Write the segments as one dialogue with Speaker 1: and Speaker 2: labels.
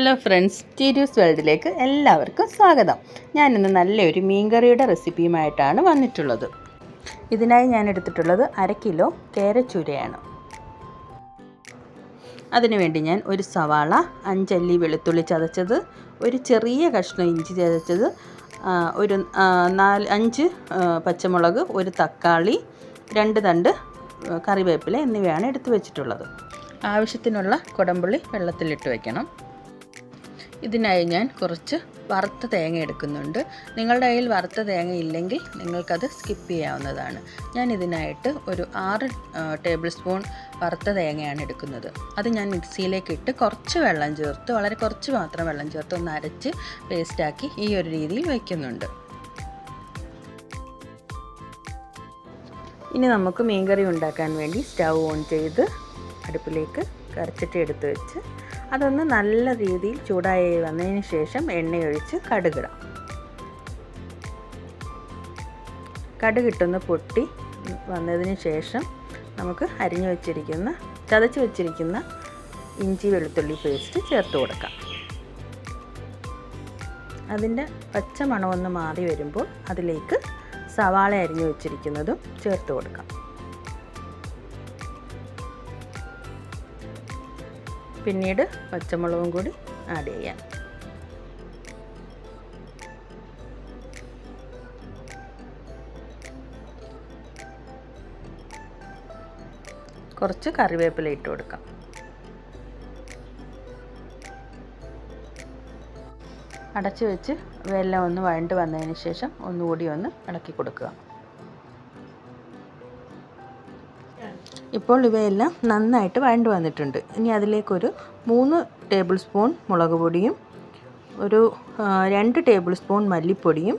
Speaker 1: Hello friends ടീരിയൂസ് വേൾഡിലേക്ക് എല്ലാവർക്കും സ്വാഗതം. ഞാനിന്ന് നല്ലൊരു മീൻകറിയുടെ റെസിപ്പിയുമായിട്ടാണ് വന്നിട്ടുള്ളത്. ഇതിനായി ഞാൻ എടുത്തിട്ടുള്ളത് അര കിലോ കേരച്ചൂരയാണ്. അതിനുവേണ്ടി ഞാൻ ഒരു സവാള അഞ്ചല്ലി വെളുത്തുള്ളി ചതച്ചത് ഒരു ചെറിയ കഷ്ണം ഇഞ്ചി ചതച്ചത് ഒരു നാല് അഞ്ച് പച്ചമുളക് ഒരു തക്കാളി രണ്ട് തണ്ട് കറിവേപ്പില എന്നിവയാണ് എടുത്തു വെച്ചിട്ടുള്ളത്. ആവശ്യത്തിനുള്ള കുടംപുള്ളി വെള്ളത്തിലിട്ട് വയ്ക്കണം ഇതിനായി ഞാൻ കുറച്ച് വറുത്ത തേങ്ങ എടുക്കുന്നുണ്ട്. നിങ്ങളുടെ കയ്യിൽ വറുത്ത തേങ്ങ ഇല്ലെങ്കിൽ നിങ്ങൾക്കത് സ്കിപ്പ് ചെയ്യാവുന്നതാണ്. ഞാൻ ഇതിനായിട്ട് ഒരു ആറ് ടേബിൾ സ്പൂൺ വറുത്ത തേങ്ങയാണ് എടുക്കുന്നത്. അത് ഞാൻ മിക്സിയിലേക്ക് ഇട്ട് കുറച്ച് വെള്ളം ചേർത്ത് വളരെ കുറച്ച് മാത്രം വെള്ളം ചേർത്ത് ഒന്ന് അരച്ച് പേസ്റ്റാക്കി ഈ ഒരു രീതിയിൽ വയ്ക്കുന്നുണ്ട് ഇനി നമുക്ക് മീൻകറി ഉണ്ടാക്കാൻ വേണ്ടി സ്റ്റൗ ഓൺ ചെയ്ത് അടുപ്പിലേക്ക് കരച്ചിട്ട് എടുത്ത് വെച്ച് അതൊന്ന് നല്ല രീതിയിൽ ചൂടായി വന്നതിന് ശേഷം എണ്ണയൊഴിച്ച് കടുകിടാം. കടുകിട്ടൊന്ന് പൊട്ടി വന്നതിന് ശേഷം നമുക്ക് അരിഞ്ഞു വെച്ചിരിക്കുന്ന ചതച്ച് വെച്ചിരിക്കുന്ന ഇഞ്ചി വെളുത്തുള്ളി പേസ്റ്റ് ചേർത്ത് കൊടുക്കാം. അതിന്റെ പച്ച മണമൊന്ന് മാറി വരുമ്പോൾ അതിലേക്ക് സവാള അരിഞ്ഞു വെച്ചിരിക്കുന്നതും ചേർത്ത് കൊടുക്കാം. പിന്നീട് പച്ചമുളകും കൂടി ആഡ് ചെയ്യാം. കുറച്ച് കറിവേപ്പില ഇട്ട് കൊടുക്കാം. അടച്ചു വെച്ച് വെല്ലം ഒന്ന് വഴണ്ട് വന്നതിന് ശേഷം ഒന്നുകൂടി ഒന്ന് ഇളക്കി കൊടുക്കുക. ഇപ്പോൾ ഇവയെല്ലാം നന്നായിട്ട് വഴണ്ട് വന്നിട്ടുണ്ട്. ഇനി അതിലേക്കൊരു മൂന്ന് ടേബിൾ സ്പൂൺ മുളക് പൊടിയും ഒരു രണ്ട് ടേബിൾ സ്പൂൺ മല്ലിപ്പൊടിയും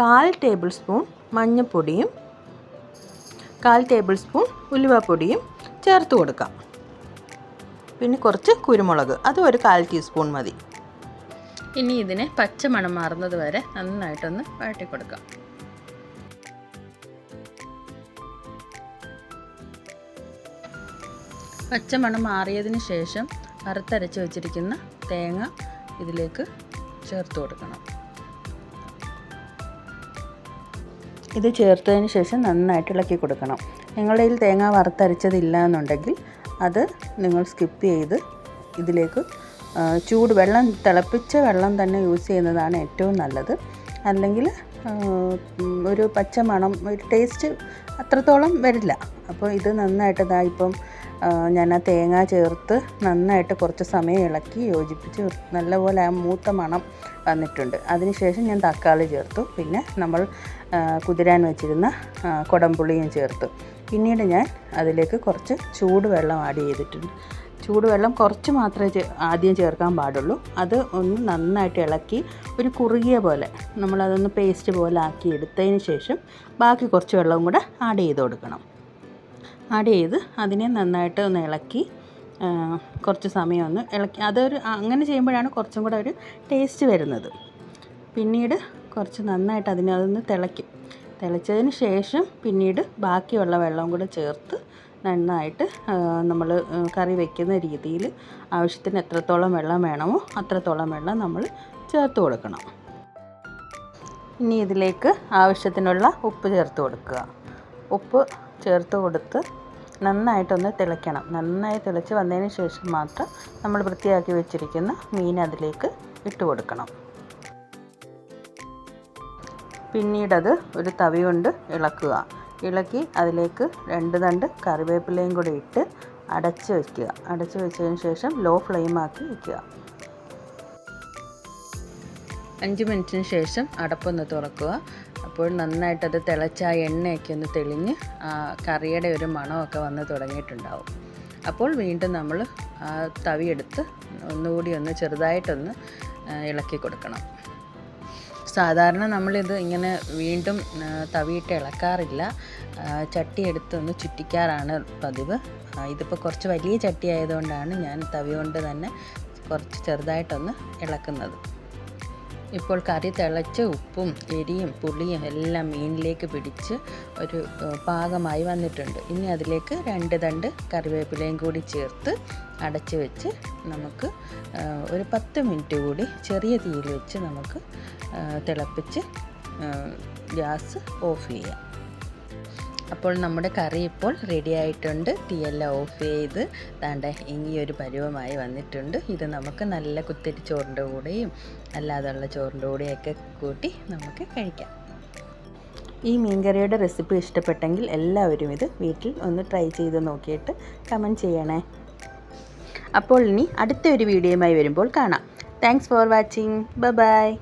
Speaker 1: കാൽ ടേബിൾ സ്പൂൺ മഞ്ഞൾപ്പൊടിയും കാൽ ടേബിൾ സ്പൂൺ ഉലുവപ്പൊടിയും ചേർത്ത് കൊടുക്കാം. പിന്നെ കുറച്ച് കുരുമുളക് അത് ഒരു കാൽ ടീസ്പൂൺ മതി. ഇനി ഇതിനെ പച്ച മണം മാറുന്നത് വരെ നന്നായിട്ടൊന്ന് കൊടുക്കാം പച്ചമണം മാറിയതിന് ശേഷം വറുത്തരച്ച് വെച്ചിരിക്കുന്ന തേങ്ങ ഇതിലേക്ക് ചേർത്ത് കൊടുക്കണം. ഇത് ചേർത്തതിന് ശേഷം നന്നായിട്ട് ഇളക്കി കൊടുക്കണം. നിങ്ങളുടെ കയ്യിൽ തേങ്ങ വറുത്തരച്ചതില്ല എന്നുണ്ടെങ്കിൽ അത് നിങ്ങൾ സ്കിപ്പ് ചെയ്ത് ഇതിലേക്ക് ചൂട് വെള്ളം തിളപ്പിച്ച വെള്ളം തന്നെ യൂസ് ചെയ്യുന്നതാണ് ഏറ്റവും നല്ലത്. അല്ലെങ്കിൽ ഒരു പച്ച മണം ഒരു ടേസ്റ്റ് അത്രത്തോളം വരില്ല. അപ്പോൾ ഇത് നന്നായിട്ട് ഇതാ ഇപ്പം ഞാൻ ആ തേങ്ങ ചേർത്ത് നന്നായിട്ട് കുറച്ച് സമയം ഇളക്കി യോജിപ്പിച്ച് നല്ലപോലെ ആ മൂത്ത മണം വന്നിട്ടുണ്ട്. അതിനുശേഷം ഞാൻ തക്കാളി ചേർത്തു. പിന്നെ നമ്മൾ കുതിരാൻ വെച്ചിരുന്ന കുടംപുളിയും ചേർത്തു. പിന്നീട് ഞാൻ അതിലേക്ക് കുറച്ച് ചൂടുവെള്ളം ആഡ് ചെയ്തിട്ടുണ്ട്. ചൂടുവെള്ളം കുറച്ച് മാത്രമേ ആദ്യം ചേർക്കാൻ പാടുള്ളൂ. അത് ഒന്ന് നന്നായിട്ട് ഇളക്കി ഒരു കുറുകിയ പോലെ നമ്മളതൊന്ന് പേസ്റ്റ് പോലെ ആക്കി എടുത്തതിന് ശേഷം ബാക്കി കുറച്ച് വെള്ളവും കൂടെ ആഡ് ചെയ്ത് കൊടുക്കണം. ആഡ് ചെയ്ത് അതിനെ നന്നായിട്ട് ഒന്ന് ഇളക്കി കുറച്ച് സമയം ഒന്ന് ഇളക്കി. അതൊരു അങ്ങനെ ചെയ്യുമ്പോഴാണ് കുറച്ചും കൂടെ ഒരു ടേസ്റ്റ് വരുന്നത്. പിന്നീട് കുറച്ച് നന്നായിട്ട് അതിനെ അതൊന്ന് തിളയ്ക്കും. തിളച്ചതിന് ശേഷം പിന്നീട് ബാക്കിയുള്ള വെള്ളം കൂടെ ചേർത്ത് നന്നായിട്ട് നമ്മൾ കറി വയ്ക്കുന്ന രീതിയിൽ ആവശ്യത്തിന് എത്രത്തോളം വെള്ളം വേണമോ അത്രത്തോളം വെള്ളം നമ്മൾ ചേർത്ത് കൊടുക്കണം. ഇനി ഇതിലേക്ക് ആവശ്യത്തിനുള്ള ഉപ്പ് ചേർത്ത് കൊടുക്കുക. ഉപ്പ് ചേർത്ത് കൊടുത്ത് നന്നായിട്ടൊന്ന് തിളയ്ക്കണം. നന്നായി തിളച്ച് വന്നതിന് ശേഷം മാത്രം നമ്മൾ വൃത്തിയാക്കി വെച്ചിരിക്കുന്ന മീൻ അതിലേക്ക് ഇട്ട് കൊടുക്കണം. പിന്നീടത് ഒരു തവി കൊണ്ട് ഇളക്കുക. ഇളക്കി അതിലേക്ക് രണ്ട് തണ്ട് കറിവേപ്പിലയും കൂടി ഇട്ട് അടച്ച് വയ്ക്കുക അടച്ച് വെച്ചതിന് ശേഷം ലോ ഫ്ലെയിമാക്കി വയ്ക്കുക അഞ്ച് മിനിറ്റിന് ശേഷം അടപ്പൊന്ന് തുറക്കുക. അപ്പോൾ നന്നായിട്ടത് തിളച്ച ആ എണ്ണയൊക്കെ ഒന്ന് തെളിഞ്ഞ് കറിയുടെ ഒരു മണമൊക്കെ വന്ന് തുടങ്ങിയിട്ടുണ്ടാവും. അപ്പോൾ വീണ്ടും നമ്മൾ ആ തവിയെടുത്ത് ഒന്നുകൂടി ഒന്ന് ചെറുതായിട്ടൊന്ന് ഇളക്കി കൊടുക്കണം. സാധാരണ നമ്മളിത് ഇങ്ങനെ വീണ്ടും തവിയിട്ട് ഇളക്കാറില്ല. ചട്ടി എടുത്ത് ഒന്ന് ചുറ്റിക്കാറാണ് പതിവ്. ഇതിപ്പോൾ കുറച്ച് വലിയ ചട്ടി ആയതുകൊണ്ടാണ് ഞാൻ തവി കൊണ്ട് തന്നെ കുറച്ച് ചെറുതായിട്ടൊന്ന് ഇളക്കുന്നത്. ഇപ്പോൾ കറി തിളച്ച് ഉപ്പും എരിയും പുളിയും എല്ലാം മീനിലേക്ക് പിടിച്ച് ഒരു പാകമായി വന്നിട്ടുണ്ട്. ഇനി അതിലേക്ക് രണ്ട് തണ്ട് കറിവേപ്പിലയും കൂടി ചേർത്ത് അടച്ച് വെച്ച് നമുക്ക് ഒരു പത്ത് മിനിറ്റ് കൂടി ചെറിയ തീയിൽ വെച്ച് നമുക്ക് തിളപ്പിച്ച് ഗ്യാസ് ഓഫ് ചെയ്യാം. അപ്പോൾ നമ്മുടെ കറി ഇപ്പോൾ റെഡി ആയിട്ടുണ്ട്. തീയെല്ലാം ഓഫ് ചെയ്ത് താണ്ട ഇനി ഒരു പരുവമായി വന്നിട്ടുണ്ട്. ഇത് നമുക്ക് നല്ല കുത്തിരി ചോറിന്റെ കൂടെയും അല്ലാതെയുള്ള ചോറിന്റെ കൂടെയൊക്കെ കൂട്ടി നമുക്ക് കഴിക്കാം. ഈ മീൻകറിയുടെ റെസിപ്പി ഇഷ്ടപ്പെട്ടെങ്കിൽ എല്ലാവരും ഇത് വീട്ടിൽ ഒന്ന് ട്രൈ ചെയ്ത് നോക്കിയിട്ട് കമന്റ് ചെയ്യണേ. അപ്പോൾ ഇനി അടുത്ത ഒരു വീഡിയോയുമായി വരുമ്പോൾ കാണാം. Thanks for watching bye